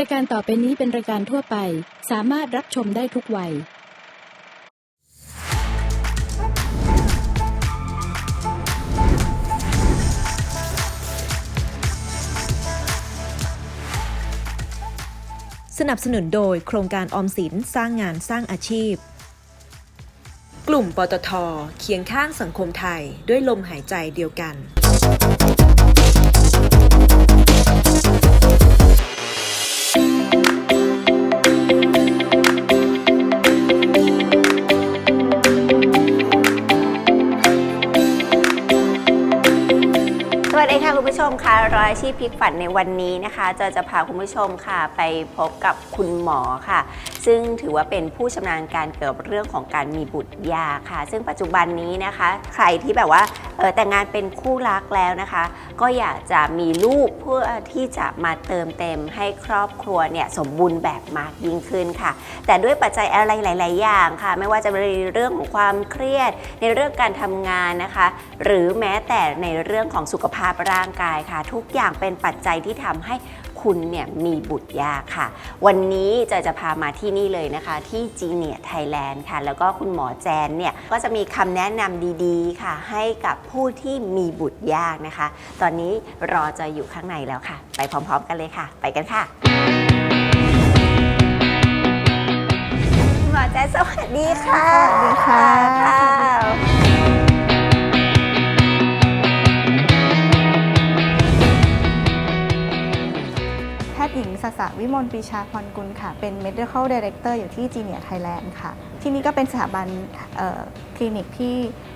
รายการต่อไปนี้เป็นรายการทั่วไป สามารถรับชมได้ทุกวัย สนับสนุนโดยโครงการออมสินสร้างงานสร้างอาชีพ กลุ่มปตทเคียงข้างสังคมไทยด้วยลมหายใจเดียวกัน วัสดีค่ะคุณผู้ชมค่ะร้อยชีพพลิกฝันในวันนี้นะคะจะจะพาคุณผู้ชมค่ะไปพบกับคุณหมอค่ะ ซึ่งถือว่าเป็นผู้ชำนาญการเกี่ยวกับเรื่องของการมีบุตรยากค่ะ ซึ่งปัจจุบันนี้นะคะ ใครที่แบบว่าแต่งงานเป็นคู่รักแล้วนะคะ ก็อยากจะมีลูกเพื่อที่จะมาเติมเต็มให้ครอบครัวเนี่ยสมบูรณ์แบบมากยิ่งขึ้นค่ะ แต่ด้วยปัจจัยอะไรหลาย ๆ อย่างค่ะ ไม่ว่าจะเป็นในเรื่องของความเครียดในเรื่องการทำงานนะคะ หรือแม้แต่ในเรื่องของสุขภาพร่างกายค่ะ ทุกอย่างเป็นปัจจัยที่ทำให้คุณเนี่ยมีบุตรยากค่ะ วันนี้จะจะพามาที่นี่เลยนะคะ ที่จีเนียไทยแลนด์ค่ะ แล้วก็คุณหมอแจนเนี่ยก็จะมีคำแนะนำดีๆค่ะ ให้กับผู้ที่มีบุตรยากนะคะ ตอนนี้รอจะอยู่ข้างในแล้วค่ะ ไปพร้อมๆกันเลยค่ะ ไปกันค่ะคุณหมอแจนสวัสดีค่ะสวัสดีค่ะค่ะ หญิงสสะวิมลปรีชาพรกุลค่ะ เป็น medical director อยู่ที่จีเนียไทยแลนด์ค่ะ ที่นี่ก็เป็นสถาบันเอ่อคลินิกที่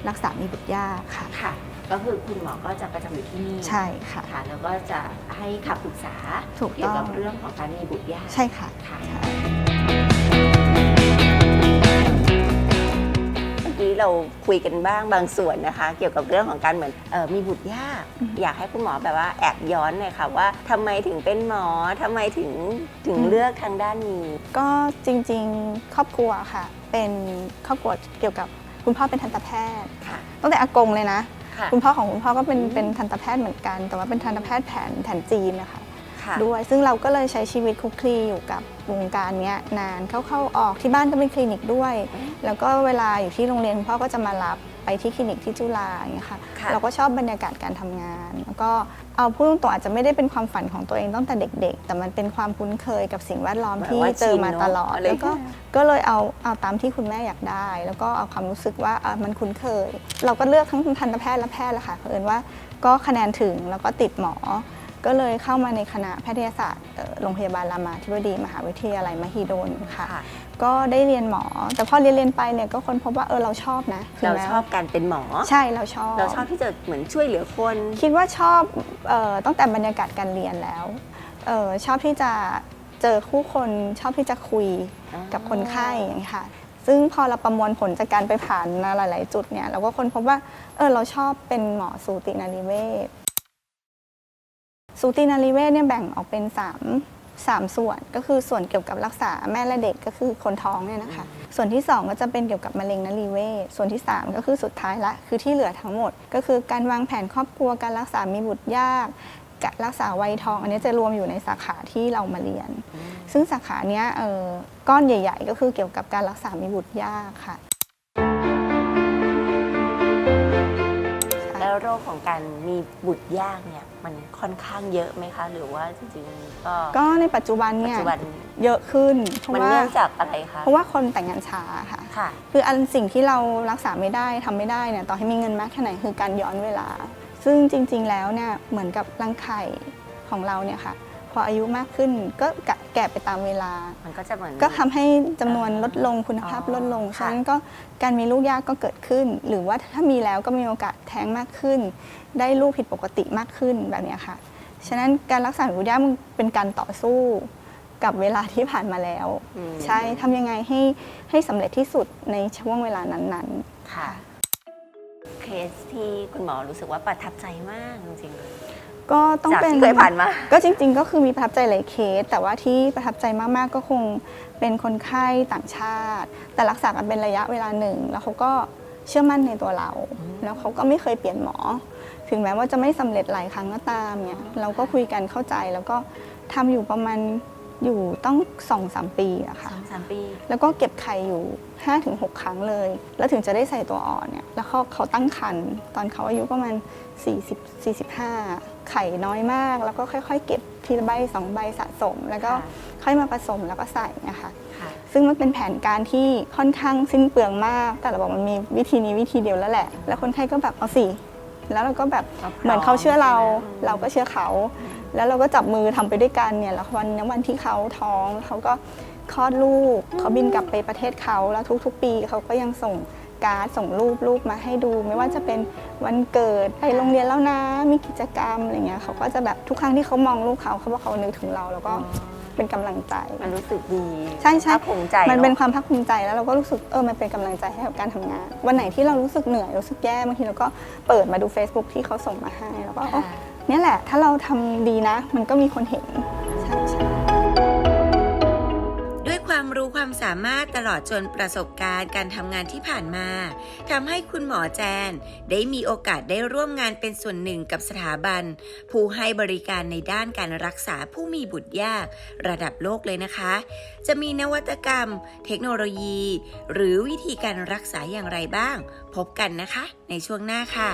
รักษามีบุตรยากค่ะ ค่ะ ก็คือคุณหมอก็จะประจำอยู่ที่นี่ ใช่ค่ะค่ะ แล้วก็จะให้คำปรึกษาถูกต้องเกี่ยวกับเรื่องของการมีบุตรยาก ใช่ค่ะค่ะ เมื่อกี้เราคุยกันบ้างบางส่วนนะคะ เกี่ยวกับเรื่องของการเหมือนเออมีบุตรยากอืมอยากให้คุณหมอแบบว่าแอบย้อนหน่อยค่ะว่าทำไมถึงเป็นหมอทำไมถึงถึงอืมเลือกทางด้านนี้ ก็จริงๆ ครอบครัวค่ะ เป็นครอบครัวเกี่ยวกับคุณพ่อเป็นทันตแพทย์ค่ะตั้งแต่อากงเลยนะค่ะคุณพ่อของคุณพ่อก็เป็นอืมเป็นทันตแพทย์เหมือนกัน แต่ว่าเป็นทันตแพทย์แผนแผนจีนนะคะค่ะ ด้วย ซึ่งเราก็เลยใช้ชีวิตคลุกคลีอยู่กับวงการเนี้ยนานเข้าๆออกที่บ้านก็เป็นคลินิกด้วยอืมแล้วก็เวลาอยู่ที่โรงเรียนคุณพ่อก็จะมารับไปที่คลินิกที่จุฬาอย่างเงี้ยค่ะค่ะเราก็ชอบบรรยากาศการทำงาน แล้วก็เอาพูดตรงๆอาจจะไม่ได้เป็นความฝันของตัวเองตั้งแต่เด็ก ๆ แต่มันเป็นความคุ้นเคยกับสิ่งแวดล้อมหมายที่ว่าเจอมาชินเนอะตลอดอะไรแล้วก็อย่างเงี้ยก็เลยเอาเอาตามที่คุณแม่อยากได้ แล้วก็เอาความรู้สึกว่าเออมันคุ้นเคย เราก็เลือกทั้งทันตแพทย์และแพทย์แหละค่ะเผอิญว่าก็คะแนนถึงแล้วก็ติดหมอ ก็เลยเข้ามาในคณะแพทยศาสตร์เอ่อโรงพยาบาลรามาธิบดีมหาวิทยาลัยมหิดลค่ะค่ะ ก็ได้เรียนหมอ แต่พอเรียนเรียนไปเนี่ยก็ค้นพบว่าเออเราชอบนะถึงเราแม้ชอบการเป็นหมอ ใช่เราชอบ เราชอบที่จะเหมือนช่วยเหลือคน คิดว่าชอบเออตั้งแต่บรรยากาศการเรียนแล้วเออชอบที่จะเจอผู้คนชอบที่จะคุยอ๋อกับคนไข้อย่างนี้ยค่ะ ซึ่งพอเราประมวลผลจากการไปผ่านมาหลาย ๆ จุดเนี่ยเราก็ค้นพบว่าเออเราชอบเป็นหมอสูตินารีเวช สูตินารีเวชเนี่ยแบ่งออกเป็น3ามสามส่วนก็คือส่วนเกี่ยวกับรักษาแม่และเด็กก็คือคนท้องเนี่ยนะคะ ส่วนที่ 2 ก็จะเป็นเกี่ยวกับมะเร็งนรีเวชส่วนที่ 3 ก็คือสุดท้ายละคือที่เหลือทั้งหมด ก็คือการวางแผนครอบครัวการรักษามีบุตรยากการรักษาวัยทอง อันนี้จะรวมอยู่ในสาขาที่เรามาเรียน ซึ่งสาขาเนี้ยเออก้อนใหญ่ ๆ ก็คือเกี่ยวกับการรักษามีบุตรยากค่ะแล้วโรคของการมีบุตรยากเนี่ย มันค่อนข้างเยอะไหมคะ หรือว่าจริงๆก็ก็ในปัจจุบันปัจเนี่ยจุบันเยอะขึ้นเพราะมันว่าเนื่องจากอะไรคะเพราะว่าคนแต่งงานช้าค่ะ ค่ะ คืออันสิ่งที่เรารักษาไม่ได้ทำไม่ได้เนี่ยต่อให้มีเงินมากแค่ไหนคือการย้อนเวลา ซึ่งจริง ๆ แล้วเนี่ยเหมือนกับรังไข่ของเราเนี่ยค่ะ พออายุมากขึ้นก็กะแก่ไปตามเวลา มันก็จะเหมือน ก็ทำให้จำนวนลดลงคุณภาพอ๋อลดลงค่ะ ฉะนั้นก็การมีลูกยากก็เกิดขึ้น หรือว่าถ้ามีแล้วก็มีโอกาสแท้งมากขึ้น ได้ลูกผิดปกติมากขึ้นแบบเนี้ยค่ะ ฉะนั้นการรักษาบุตรยากมันเป็นการต่อสู้กับเวลาที่ผ่านมาแล้วอืมใช่ทำยังไงให้ให้สำเร็จที่สุดในช่วงเวลานั้นค่ะ เคสที่คุณหมอรู้สึกว่าประทับใจมากจริงๆ ก็ต้องจากเป็นที่เคยผ่านมา ก็จริง ๆ ก็คือมีประทับใจหลายเคส แต่ว่าที่ประทับใจมากๆ ก็คงเป็นคนไข้ต่างชาติ แต่รักษากันเป็นระยะเวลาหนึ่ง แล้วเขาก็เชื่อมั่นในตัวเรา แล้วเขาก็ไม่เคยเปลี่ยนหมอ ถึงแม้ว่าจะไม่สำเร็จหลายครั้งก็ตามเนี่ยเราก็คุยกันเข้าใจแล้วก็ทำอยู่ประมาณอยู่ต้องสองสามปีอะสค่ะองสามปี แล้วก็เก็บไข่อยู่5-6ครั้งเลย แล้วถึงจะได้ใส่ตัวอ่อนเนี่ยแล้วเขาเขาตั้งครรภ์ตอนเขาอายุประมาณ40 45 ไข่น้อยมาก แล้วก็ค่อยๆ เก็บทีละใบสองใบสะสม แล้วก็ค่ะค่อยมาผสมแล้วก็ใส่นะคะค่ะซึ่งมันเป็นแผนการที่ค่อนข้างสิ้นเปลืองมาก แต่เราบอกมันมีวิธีนี้วิธีเดียวแล้วแหละ แล้วคนไข้ก็แบบเอาสิ แล้วเราก็แบบก็พร้อมเหมือนเขาเชื่อเราใช่ไหมเราก็เชื่อเขา แล้วเราก็จับมือทำไปด้วยกันเนี่ยแล้ววันนี้วันที่เขาท้องเขาก็คลอดลูกเขาบินกลับไปประเทศเขาแล้วทุกๆ ปีเขาก็ยังส่งการ์ดส่งรูปรูปมาให้ดู ไม่ว่าจะเป็นวันเกิดไปโรงเรียนแล้วนะ มีกิจกรรมอะไรเงี้ยเขาก็จะแบบทุกครั้งที่เขามองลูกเขาเขาบอกเขานึกถึงเราแล้วก็ เป็นกำลังใจ มันรู้สึกดีใช่ใช่ภาคภูมิใจมันเป็นอะความภาคภูมิใจแล้วเราก็รู้สึกเออมันเป็นกำลังใจให้กับการทำงาน วันไหนที่เรารู้สึกเหนื่อยรู้สึกแย่บางทีเราก็เปิดมาดู Facebook ที่เขาส่งมาให้แล้วก็อ๋อค่ะเนี่ยแหละ ถ้าเราทำดีนะ มันก็มีคนเห็นใช่ใช่ด้วย ความรู้ความสามารถตลอดจนประสบการณ์การทำงานที่ผ่านมาทำให้คุณหมอแจน ได้มีโอกาสได้ร่วมงานเป็นส่วนหนึ่งกับสถาบัน ผู้ให้บริการในด้านการรักษาผู้มีบุตรยากระดับโลกเลยนะคะ จะมีนวัตกรรม เทคโนโลยี หรือวิธีการรักษาอย่างไรบ้าง พบกันนะคะ ในช่วงหน้าค่ะ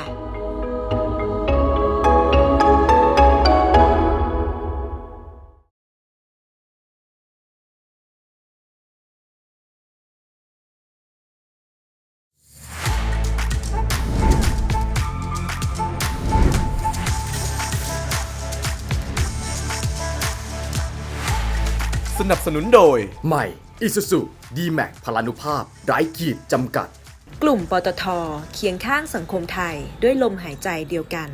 นับสนุนโดย ใหม่ Isuzu D-Max พลานุภาพไร้ขีดจำกัด กลุ่มปตทเคียงข้างสังคมไทยด้วยลมหายใจเดียวกัน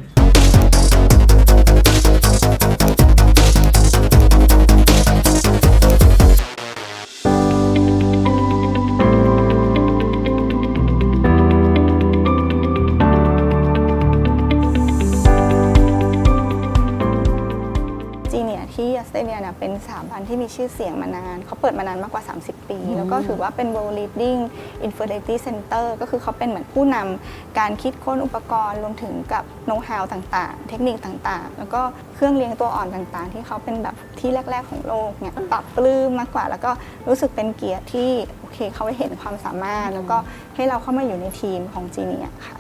ที่มีชื่อเสียงมานาน เขาเปิดมานานมากกว่า 30 ปี แล้วก็ถือว่าเป็น world leading infertility center ก็คือเขาเป็นเหมือนผู้นำการคิดค้นอุปกรณ์รวมถึงกับโน้ต how ต่างๆ เทคนิคต่างๆ แล้วก็เครื่องเลี้ยงตัวอ่อนต่างๆ ที่เขาเป็นแบบที่แรก ๆ ของโลกเนี่ยปรับปลื้มมากกว่า แล้วก็รู้สึกเป็นเกียรติที่โอเคเขาเห็นความสามารถ แล้วก็ให้เราเข้ามาอยู่ในทีมของจีเนียค่ะ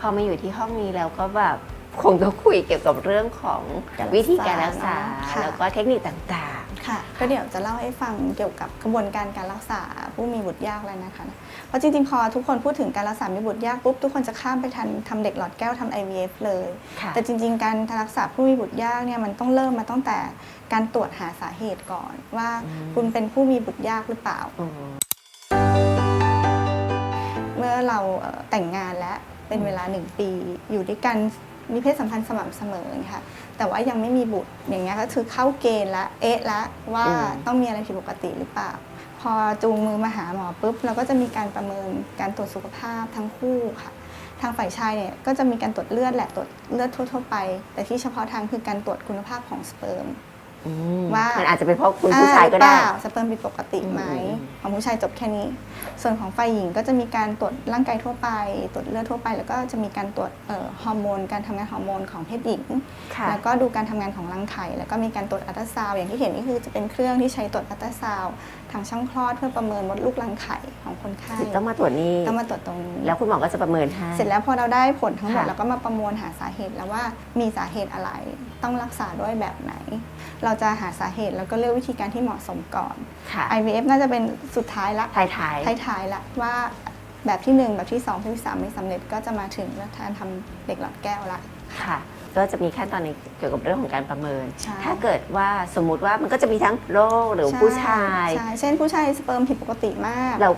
พอมาอยู่ที่ห้องนี้แล้วก็แบบคงต้องคุยเกี่ยวกับเรื่องของการรักษาวิธีการรักษาค่ะแล้วก็เทคนิคต่าง ค่ะก็เดี๋ยวจะเล่าให้ฟังเกี่ยวกับกระบวนการการรักษาผู้มีบุตรยากแล้วนะคะ เพราะจริงๆ พอทุกคนพูดถึงการรักษามีบุตรยากปุ๊บทุกคนจะข้ามไปทันทำเด็กหลอดแก้วทำ IVF เลยๆค่ะแต่จริง ๆ การรักษาผู้มีบุตรยากเนี่ยมันต้องเริ่มมาตั้งแต่การตรวจหาสาเหตุก่อนว่าอืมคุณเป็นผู้มีบุตรยากหรือเปล่าอืมเมื่อเราเอ่อแต่งงานและเป็นเวลาหนึ่งปีอยู่ด้วยกันมีเพศสัมพันธ์สม่ำเสมออย่างเงี้ยค่ะ แต่ว่ายังไม่มีบุตรอย่างเงี้ยก็คือเข้าเกณฑ์ละเอ๊ะละว่าอืมต้องมีอะไรผิดปกติหรือเปล่า พอจูงมือมาหาหมอปุ๊บเราก็จะมีการประเมินการตรวจสุขภาพทั้งคู่ค่ะ ทางฝ่ายชายเนี่ยก็จะมีการตรวจเลือดแหละตรวจเลือดทั่ว ๆ ไป แต่ที่เฉพาะทางคือการตรวจคุณภาพของสเปิร์มอืม ว่า มันอาจจะเป็นเพราะคุณผู้ชายก็ได้ อ่หรือเปล่สเปิร์มผิดปกติไหมอืม ของผู้ชายจบแค่นี้ ส่วนของฝ่ายหญิงก็จะมีการตรวจร่างกายทั่วไป ตรวจเลือดทั่วไป แล้วก็จะมีการตรวจเอ่อฮอร์โมน การทำงานฮอร์โมนของเพศหญิง ค่ะ แล้วก็ดูการทำงานของรังไข่ แล้วก็มีการตรวจอัลตราซาวด์อย่างที่เห็นนี่คือจะเป็นเครื่องที่ใช้ตรวจอัลตราซาวด์ทางช่องคลอดเพื่อประเมินมดลูกรังไข่ของคนไข้คือต้องมาตรวจนี่ต้องมาตรวจตรงนี้แล้วคุณหมอก็จะประเมินให้เสร็จแล้วพอเราได้ผลทั้งหมดค่ะเราก็มาประมวลหาสาเหตุแล้วว่ามีสาเหตุอะไร ต้องรักษาด้วยแบบไหน เราจะหาสาเหตุแล้วก็เลือกวิธีการที่เหมาะสมก่อนค่ะ IVF น่าจะเป็นสุดท้ายละถ่ายถ่ายท้ายๆละว่าแบบที่ 1 แบบที่2แบบที่3ไม่สำเร็จก็จะมาถึงแล้วทานทำเด็กหลอดแก้วละค่ะ ก็จะมีขั้นตอนในเกี่ยวกับเรื่องของการประเมิน ใช่ ถ้าเกิดว่าสมมุติว่ามันก็จะมีทั้งโรคหรือผู้ชาย ใช่เช่นผู้ชายสเปิร์มผิดปกติมาก เรา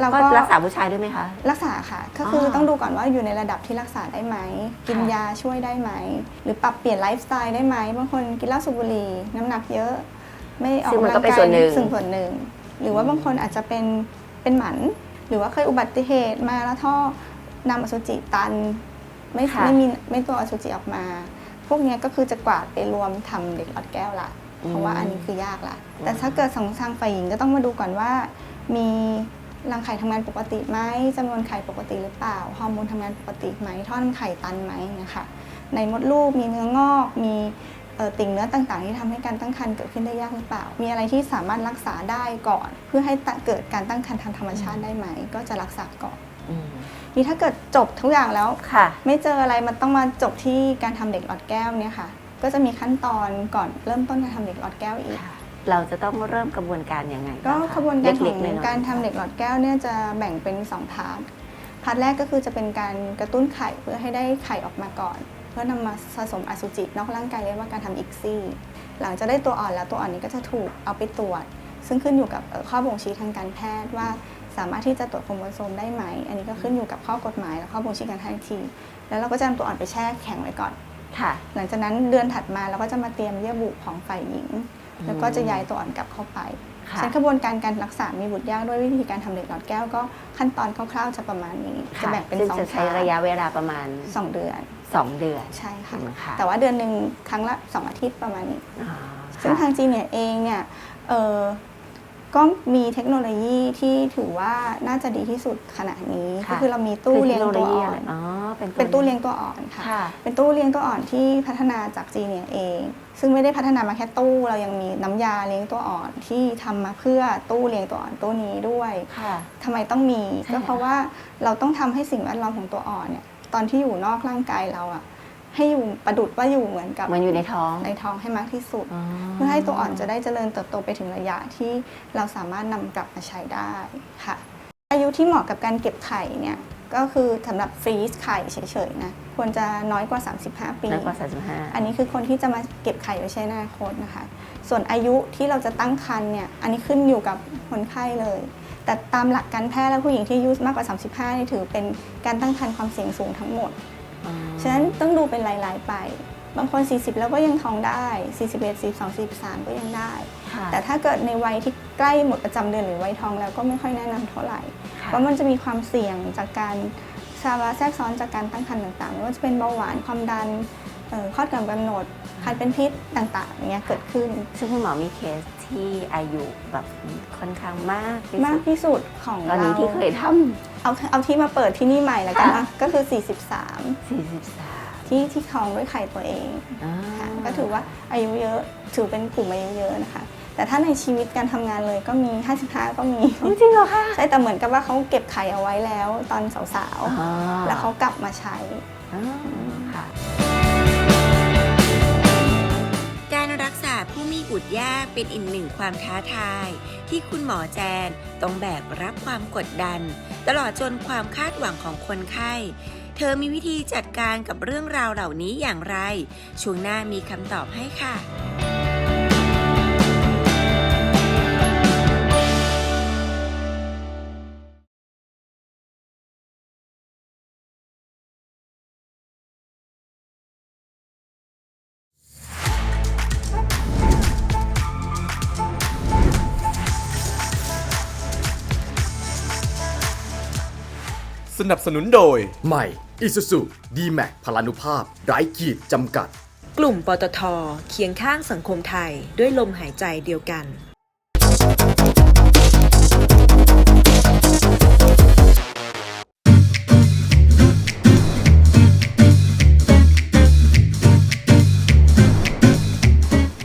เราก็ ก็รักษาผู้ชายด้วยไหมคะ รักษาค่ะ ก็คือออ ต้องดูก่อนว่าอยู่ในระดับที่รักษาได้ไหม กินค่ะยาช่วยได้ไหม หรือปรับเปลี่ยนไลฟ์สไตล์ได้ไหม บางคนกินเหล้าสูบบุหรี่น้ำหนักเยอะ ไม่ออกซึ่งมันกำก็ลังเป็นกายส่วนหนึ่ง ซึ่งส่วนหนึ่ง หรือว่าบางคนอาจจะเป็นเป็นหมัน หรือว่าเคยอุบัติเหตุมาแล้วท่อนำอสุจิตัน ไม่ค่ะ ไม่มีไม่ตัวอสุจิออกมา พวกเนี้ยก็คือจะกวาดไปรวมทำเด็กหลอดแก้วละ เพราะว่าอันนี้คือยากละ แต่ถ้าเกิดสองทางฝ่ายหญิงก็ต้องมาดูก่อนว่า มีรังไข่ทำงานปกติไหมจำนวนไข่ปกติหรือเปล่าฮอร์โมนทำงานปกติไหมท่อนำไข่ตันไหมนะคะในมดลูกมีเนื้องอกมีเอ่อติ่งเนื้อต่างๆ ที่ทำให้การตั้งครรภ์เกิดขึ้นได้ยากหรือเปล่า มีอะไรที่สามารถรักษาได้ก่อน เพื่อให้เกิดการตั้งครรภ์ทางธรรมชาติได้ไหม ก็จะรักษาก่อนอืม นี่ถ้าเกิดจบทุกอย่างแล้ว ค่ะ ไม่เจออะไรมันต้องมาจบที่การทำเด็กหลอดแก้วเนี่ยค่ะ ก็จะมีขั้นตอนก่อนเริ่มต้นการทำเด็กหลอดแก้วอีก เราจะต้องเริ่มกระบวนการยังไงก็บ้งขบวนการขเล็อกงๆน้อยๆการทำเด็กหลอดแก้วเนี่ยจะแบ่งเป็น2พาร์ท พาร์ทแรกก็คือจะเป็นการกระตุ้นไข่เพื่อให้ได้ไข่ออกมาก่อน เพื่อนำมาผสมอสุจินอกร่างกายเรียกว่าการทำอิกซี่ หลังจากได้ตัวอ่อนแล้วตัวอ่อนนี้ก็จะถูกเอาไปตรวจ ซึ่งขึ้นอยู่กับเอ่อข้อบ่งชี้ทางการแพทย์ว่า สามารถที่จะตรวจโครโมโซมได้ไหม อันนี้ก็ขึ้นอยู่กับข้อกฎหมายและข้อบ่งชี้การแพทย์อีกที แล้วเราก็จะนำตัวอ่อนไปแช่แข็งไว้ก่อน ค่ะ หลังจากนั้นเดือนถัดมาเราก็จะมาเตรียมเยื่อบุของฝ่ายหญิง แล้วก็จะย้ายตัวอ่อนกลับเข้าไปค่ะใช้กระบวนการการรักษา มีบุตรยากด้วยวิธีการทำเด็กหลอดแก้วก็ขั้นตอนคร่าวๆจะประมาณนี้ จะค่ะแบ่งเป็นซึ่งสองจะใช้พาระยะร์ทเวลาประมาณ สองเดือน 2 เดือน ใช่ค่ะค่ะ แต่ว่าเดือนหนึ่งครั้งละสองอาทิตย์ประมาณนี้อ๋อซึ่งค่ะ ทางจีเนียเองเนี่ยเออ ก็มีเทคโนโลยีที่ถือว่าน่าจะดีที่สุดขณะนี้ ก็คือเรามีตู้เลี้ยงตัวอ่อนอ๋อเป็นเป็นตู้เลี้ยงตัวอ่อนค่ะค่ะ เป็นตู้เลี้ยงตัวอ่อนที่พัฒนาจากจีเนียเอง ซึ่งไม่ได้พัฒนามาแค่ตู้เรายังมีน้ำยาเลี้ยงตัวอ่อนที่ทำมาเพื่อตู้เลี้ยงตัวอ่อนตู้นี้ด้วยค่ะทำไมต้องมีใช่ก็เพราะว่าเราต้องทำให้สิ่งแวดล้อมของตัวอ่อนเนี่ยตอนที่อยู่นอกร่างกายเราอะ ให้อยู่ประดุดว่าอยู่เหมือนกับเหมันอยู่ในท้องในท้องให้มากที่สุดอ๋อเพื่อให้ตัวอ่อนจะได้เจริญเติบโตไปถึงระยะที่เราสามารถนำกลับมาใช้ได้ค่ะ อายุที่เหมาะกับการเก็บไข่เนี่ยก็คือสำหรับฟรีซไข่เฉยๆนะควรจะน้อยกว่า 35 ปีน้อยกว่า 35 อันนี้คือคนที่จะมาเก็บไข่ไว้ใช้ในอนาคตนะคะ ส่วนอายุที่เราจะตั้งครรภ์เนี่ยอันนี้ขึ้นอยู่กับคนไข้เลย แต่ตามหลักการแพทย์และผู้หญิงที่อายุมากกว่า 35นี่ถือเป็นการตั้งครรภ์ความเสี่ยงสูงทั้งหมดอ๋อ ฉะนั้นต้องดูเป็นรายๆไป บางคน 40 แล้วก็ยังท้องได้ 41 42 43 ก็ยังได้ค่ะแต่ถ้าเกิดในวัยที่ใกล้หมดประจำเดือนหรือวัยทองแล้วก็ไม่ค่อยแนะนำเท่าไหร่ค่ะเพราะมันจะมีความเสี่ยงจากการภาวะแทรกซ้อนจากการตั้งครรภ์ต่างๆไม่ว่าจะเป็นเบาหวานความดันเอ่อคลอดก่อนกำหนดคันเป็นพิษต่างๆอย่างเงี้ยเกิดขึ้น ซึ่งคุณหมอมีเคสที่อายุแบบค่อนข้างมากที่มากสุดที่สุดของตอนเรานี้ที่เคยท เอาเอาที่มาเปิดที่นี่ใหม่แล้วกันค่ะนะก็คือ43ำ43 ที่ที่คลองด้วยไข่ตัวเองอ่าค่ะก็ถือว่าอายุเยอะถือเป็นกลุ่มอายุเยอะนะคะ แต่ถ้าในชีวิตการทำงานเลยก็มี 55 ก็มีจริงเหรอคะใช่แต่เหมือนกับว่าเขาเก็บไข่เอาไว้แล้วตอนสาวอ๋อๆแล้วเขากลับมาใช้อ๋อค่ะ ตรยากเป็นอีกหนึ่งความท้าทาย ที่คุณหมอแจนต้องแบกรับความกดดัน ตลอดจนความคาดหวังของคนไข้ เธอมีวิธีจัดการกับเรื่องราวเหล่านี้อย่างไร ช่วงหน้ามีคำตอบให้ค่ะ สนับสนุนโดย ใหม่ Isuzu D-Max พลานุภาพไร้ขีดจำกัด กลุ่มปตทเคียงข้างสังคมไทยด้วยลมหายใจเดียวกัน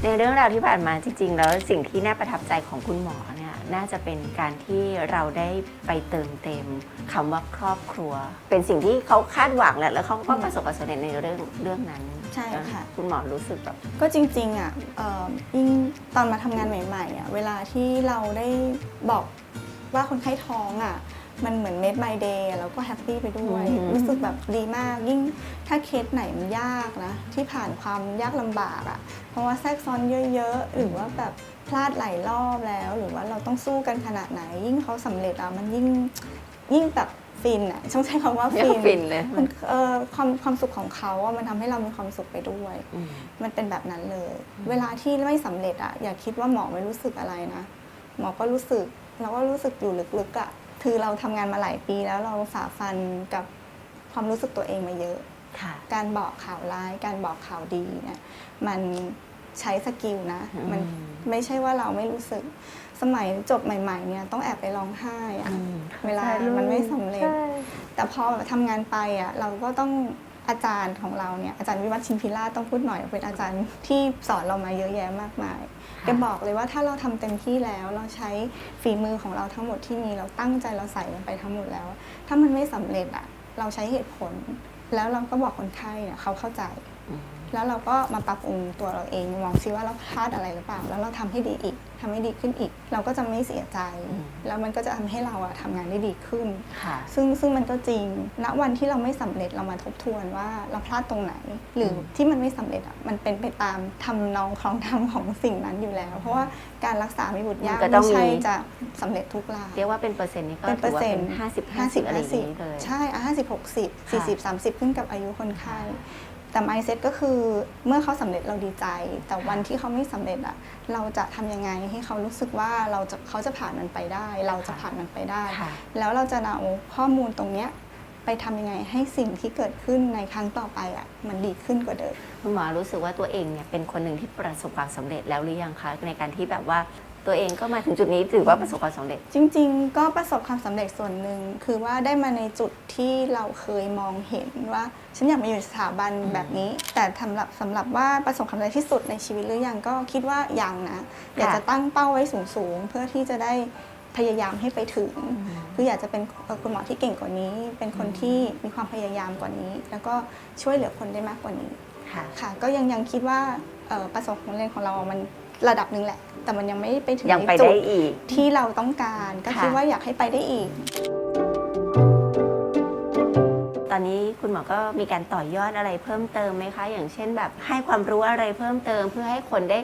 ในเรื่องราวที่ผ่านมาจริงๆ แล้วสิ่งที่น่าประทับใจของคุณหมอเนี่ย น่าจะเป็นการที่เราได้ไปเติมเต็มคำว่าครอบครัว เป็นสิ่งที่เขาคาดหวังแหละแล้วเขาก็ประสบความสำเร็จในเรื่องเรื่องนั้นใช่ค่ะ คุณหมอรู้สึกแบบก็จริงๆอะเอ่อยิ่งตอนมาทำงานใหม่ๆอะเวลาที่เราได้บอกว่าคนไข้ท้องอะมันเหมือนเมด by day แล้วก็แฮปปี้ไปด้วยอืมรู้สึกแบบดีมาก ยิ่งถ้าเคสไหนมันยากนะ ที่ผ่านความยากลำบากอะ เพราะว่าแทรกซ้อนเยอะ ๆ หรือว่าแบบพลาดหลายรอบแล้ว หรือว่าเราต้องสู้กันขนาดไหน ยิ่งเขาสำเร็จอะมันยิ่งยิ่งแบบฟินอะต้องใช้คำว่ายังฟินฟินเลยมันเอ่อความความสุขของเขาอะมันทำให้เรามีความสุขไปด้วยอืมมันเป็นแบบนั้นเลย เวลาที่ไม่สำเร็จอะอย่าคิดว่าหมอไม่รู้สึกอะไรนะหมอก็รู้สึกเราก็รู้สึกอยู่ลึกๆอะคือเราทำงานมาหลายปีแล้วเราฝ่าฟันกับความรู้สึกตัวเองมาเยอะค่ะการบอกข่าวร้าย การบอกข่าวดีเนี่ยมัน ใช้สกิลนะ มันอืมไม่ใช่ว่าเราไม่รู้สึก สมัยจบใหม่ ๆ เนี่ยต้องแอบไปร้องไห้อะอืมเวลาใช่มันไม่สำเร็จใช่แต่พอแบบทำงานไปอะเราก็ต้องอาจารย์ของเราเนี่ยอาจารย์วิวัฒน์ชินพิราชต้องพูดหน่อยเป็นอาจารย์ที่สอนเรามาเยอะแยะมากมายแกบอกเลยว่าถ้าเราทำเต็มที่แล้วเราใช้ฝีมือของเราทั้งหมดที่มีเราตั้งใจเราใส่ลงไปทั้งหมดแล้ว ถ้ามันไม่สำเร็จอะเราใช้เหตุผล แล้วเราก็บอกคนไข้เนี่ยเขาเข้าใจ แล้วเราก็มาปรับปรุงตัวเราเองมองซิว่าเราพลาดอะไรหรือเปล่า แล้วเราทำให้ดีอีกทำให้ดีขึ้นอีก เราก็จะไม่เสียใจ แล้วมันก็จะทำให้เราอะทำงานได้ดีขึ้นค่ะซึ่งซึ่งมันก็จริงณวันที่เราไม่สำเร็จเรามาทบทวนว่าเราพลาดตรงไหน หรืออที่มันไม่สำเร็จอะมันเป็นไปตามทำนองคลองธรรมของสิ่งนั้นอยู่แล้ว เพราะว่าการรักษาไม่บุตรยากมันก็ต้อไม่งใช่มีจะสำเร็จทุกรายเรียกว่าเป็นเปอร์เซ็นต์นี่ก็เป็นเปถืออร์ว่าเซ็นเป็นต์ห้าสิบห้าสิบอะไรอย่างนี้เลยใช่ห้าสิบหกสิบสี่สิบสามสิบขึ้นกับอายุคนไข้ แต่ mindset ก็คือเมื่อเขาสำเร็จเราดีใจ แต่วันที่เขาไม่สำเร็จอะเราจะทำยังไงให้เขารู้สึกว่าเราจะเขาจะผ่านมันไปได้ เราจะผ่านมันไปได้ค่ะแล้วเราจะเอาข้อมูลตรงเนี้ยไปทำยังไงให้สิ่งที่เกิดขึ้นในครั้งต่อไปอะมันดีขึ้นกว่าเดิมคุณหมอรู้สึกว่าตัวเองเนี่ยเป็นคนหนึ่งที่ประสบความสำเร็จแล้วหรือยังคะในการที่แบบว่า ตัวเองก็มาถึงจุดนี้ถือว่าประสบความสำเร็จ จริงๆ ก็ประสบความสำเร็จส่วนหนึ่งคือว่าได้มาในจุดที่เราเคยมองเห็นว่า ฉันอยากมาอยู่ในสถาบันแบบนี้ แต่สำหรับสำหรับว่าประสบความสำเร็จที่สุดในชีวิตหรือยังก็คิดว่ายังนะอยากจะตั้งเป้าไว้สูงๆ เพื่อที่จะได้พยายามให้ไปถึง คืออยากจะเป็นเอ่อคุณหมอที่เก่งกว่านี้ เป็นคนที่มีความพยายามกว่านี้ แล้วก็ช่วยเหลือคนได้มากกว่านี้ค่ะค่ะก็ยังยังคิดว่าเอ่อประสบความสำเร็จของเรามัน ระดับหนึ่งแหละ แต่มันยังไม่ไปถึงยังไปจุได้อีก ที่เราต้องการ ก็ค่ะคิดว่าอยากให้ไปได้อีก ตอนนี้คุณหมอก็มีการต่อยอดอะไรเพิ่มเติมไหมคะ อย่างเช่นแบบให้ความรู้อะไรเพิ่มเติม เพื่อให้คนได้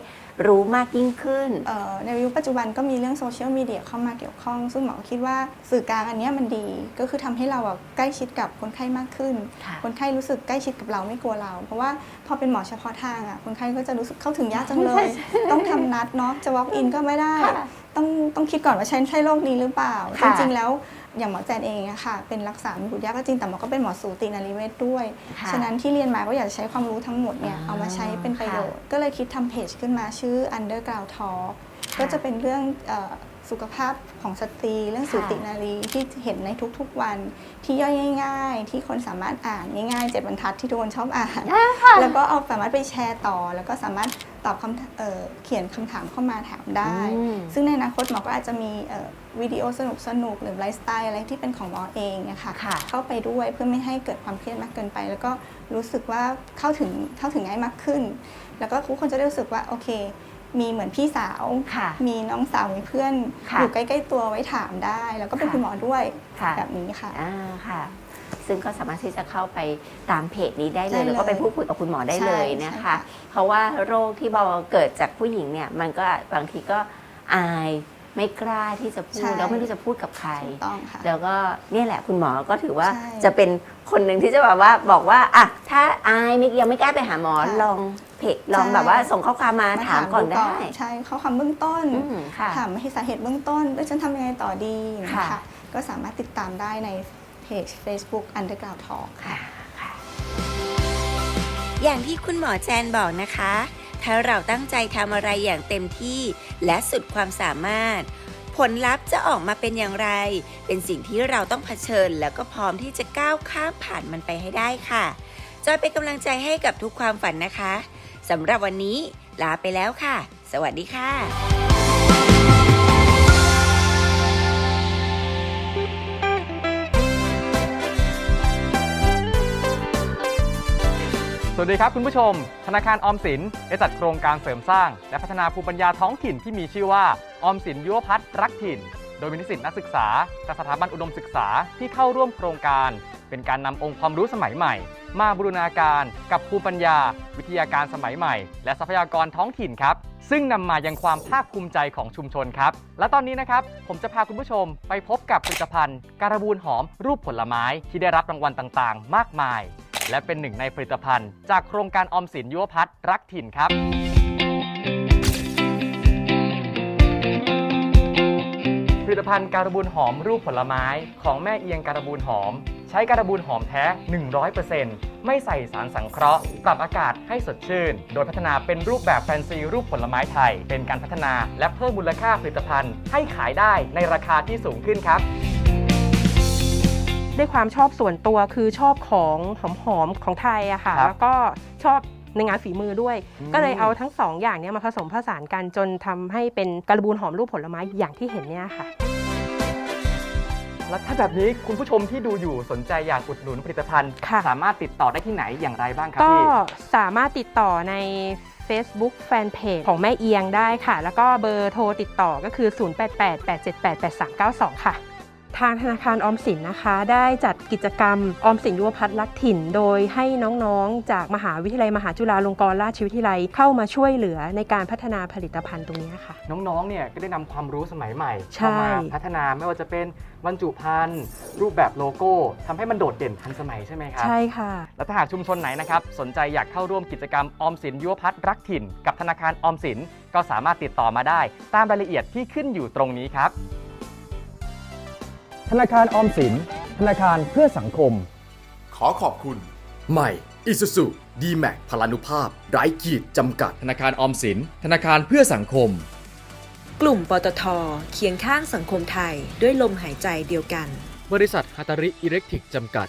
รู้มากยิ่งขึ้น เอ่อในยุคปัจจุบันก็มีเรื่องโซเชียลมีเดียเข้ามาเกี่ยวข้อง ซึ่งหมอคิดว่าสื่อกลางอันเนี้ยมันดี ก็คือทำให้เราอะใกล้ชิดกับคนไข้มากขึ้น ค่ะคนไข้รู้สึกใกล้ชิดกับเราไม่กลัวเรา เพราะว่าพอเป็นหมอเฉพาะทางอะคนไข้ก็จะรู้สึกเข้าถึงยากจังเลย ต้องทำนัดเนาะจะ walk in ก็ไม่ได้ ค่ะ ต้องต้องคิดก่อนว่าฉันใช่โรคนี้หรือเปล่า จค่ะริงๆแล้ว อย่างหมอแจนเองอะค่ะ เป็นรักษามีบุตรยากก็จริงแต่หมอก็เป็นหมอสูตินารีเวชด้วย ค่ะฉะนั้นที่เรียนมาก็อยากจะใช้ความรู้ทั้งหมดเนี่ยอ่าเอามาใช้เป็นประโยชน์ ก็เลยคิดทำเพจขึ้นมาชื่อ Underground Talk ค่ะก็จะเป็นเรื่องเอ่อสุขภาพของสตรี เรื่องค่ะ สูตินารีที่เห็นในทุกๆวันที่ย่อยง่าย ๆ ที่คนสามารถอ่านง่ายๆเจ็ดบรรทัดที่ทุกคนชอบอ่าน แล้วก็เอาสามารถไปแชร์ต่อ แล้วก็สามารถ ตอบคำเอ่อเขียนคำถามเข้ามาถามได้อืมซึ่งในอนาคตหมอก็อาจจะมีเอ่อวิดีโอสนุกสนุกๆหรือไลฟ์สไตล์อะไรที่เป็นของหมอเองเนี่ยค่ะค่ะเข้าไปด้วยเพื่อไม่ให้เกิดความเครียดมากเกินไป แล้วก็รู้สึกว่าเข้าถึงเข้าถึงง่ายมากขึ้น แล้วก็ทุกคนจะได้รู้สึกว่าโอเค มีเหมือนพี่สาวค่ะมีน้องสาวมีเพื่อนค่ะอยู่ใกล้ ๆ ตัวไว้ถามได้ แล้วก็เป็นค่ะคุณหมอด้วยค่ะแบบนี้ค่ะอ่าค่ะ ซึ่งก็สามารถที่จะเข้าไปตามเพจนี้ได้เลได้ยเลยแล้วก็ไปพูดคุยกับคุณหมอได้ใช่เลยนะใช่คะค่ะเพราะว่าโรคที่เบาเกิดจากผู้หญิงเนี่ยมันก็บางทีก็อายไม่กล้าที่จะพูดแล้วไม่รู้จะพูดกับใคร ถูกต้องค่ะ แล้วก็เนี่ยแหละคุณหมอก็ถือว่าใช่จะเป็นคนหนึ่งที่จะแบบว่าบอกว่าอะถ้าอายไม่ยังไม่กล้าไปหาหมอค่ะลองเพจลองใช่ แบบว่าส่งข้อความมาถามก่อนได้ ใช่เขาคำเบื้องต้น อืมค่ะ ถามให้สาเหตุเบื้องต้นแล้วฉันทำยังไงต่อดีนะค่ะคะก็สามารถติดตามได้ในเพ จ Facebook Underground Talk ค่ะค่ะ อย่างที่คุณหมอแจนบอกนะคะ ถ้าเราตั้งใจทำอะไรอย่างเต็มที่และสุดความสามารถ ผลลัพธ์จะออกมาเป็นอย่างไร เป็นสิ่งที่เราต้องเผชิญ แล้วก็พร้อมที่จะก้าวข้ามผ่านมันไปให้ได้ค่ะ จอยเป็นกำลังใจให้กับทุกความฝันนะคะสำหรับวันนี้ลาไปแล้วค่ะ สวัสดีค่ะ วัสดีครับคุณผู้ชม ธนาคารออมสินได้จัดโครงการเสริมสร้าง และพัฒนาภูมิปัญญาท้องถิ่นที่มีชื่อว่าออมสินยุวพัฒน์รักถิ่น โดยมีนิสิตนักศึกษาจากสถาบันอุดมศึกษาที่เข้าร่วมโครงการ เป็นการนำองค์ความรู้สมัยใหม่ มาบูรณาการกับภูมิปัญญา วิทยาการสมัยใหม่ และทรัพยากรท้องถิ่นครับ ซึ่งนำมายังความภาคภูมิใจของชุมชนครับ และตอนนี้นะครับผมจะพาคุณผู้ชมไปพบกับผลิตภัณฑ์การบูนหอมรูปผลไม้ที่ได้รับรางวัลต่างๆ มากมาย และเป็นหนึ่งในผลิตภัณฑ์ จากโครงการออมสินยุวพัฒน์รักถิ่นครับผลิตภัณฑ์การบูนหอมรูปผลไม้ ของแม่เอียงการบูนหอม ใช้การบูนหอมแท้ 100%ไม่ใส่สารสังเคราะห์ ปรับอากาศให้สดชื่น โดยพัฒนาเป็นรูปแบบแฟนซีรูปผลไม้ไทย เป็นการพัฒนาและเพิ่มมูลค่าผลิตภัณฑ์ให้ขายได้ในราคาที่สูงขึ้นครับ ด้วยความชอบส่วนตัวคือชอบของหอมๆของไทยอะค่ะ ครับแล้วก็ชอบในงานฝีมือด้วย อืม ก็เลยเอาทั้งสองอย่างเนี้ยมาผสมผสานกันจนทำให้เป็นการบูนหอมรูปผลไม้อย่างที่เห็นเนี่ยค่ะ แล้วถ้าแบบนี้คุณผู้ชมที่ดูอยู่สนใจอยากอุดหนุนผลิตภัณฑ์ ค่ะ สามารถติดต่อได้ที่ไหนอย่างไรบ้างครับก็พี่ สามารถติดต่อใน Facebook Fanpage ของแม่เอียงได้ค่ะ แล้วก็เบอร์โทรติดต่อก็คือ 0888788392 ค่ะ ทางธนาคารออมสินนะคะได้จัดกิจกรรมออมสินยุวพัฒน์รักถิ่น โดยให้น้องๆ จากมหาวิทยาลัยมหาจุฬาลงกรณราชวิทยาลัยเข้ามาช่วยเหลือในการพัฒนาผลิตภัณฑ์ตรงนี้ค่ะ น้องๆ เนี่ยก็ได้นำความรู้สมัยใหม่ใช่เข้ามาพัฒนาไม่ว่าจะเป็นบรรจุภัณฑ์รูปแบบโลโก้ทำให้มันโดดเด่นทันสมัยใช่ไหมครับใช่ค่ะ และถ้าหากชุมชนไหนนะครับสนใจอยากเข้าร่วมกิจกรรมออมสินยุวพัฒน์รักถิ่น กับธนาคารออมสินก็สามารถติดต่อมาได้ ตามรายละเอียดที่ขึ้นอยู่ตรงนี้ครับ ธนาคารออมสิน ธนาคารเพื่อสังคม ขอขอบคุณ ใหม่ Isuzu D-Max พลานุภาพ ไร้ขีดจำกัด ธนาคารออมสิน ธนาคารเพื่อสังคม กลุ่มปตทเคียงข้างสังคมไทยด้วยลมหายใจเดียวกัน บริษัทฮัตาริอิเล็กทริกจำกัด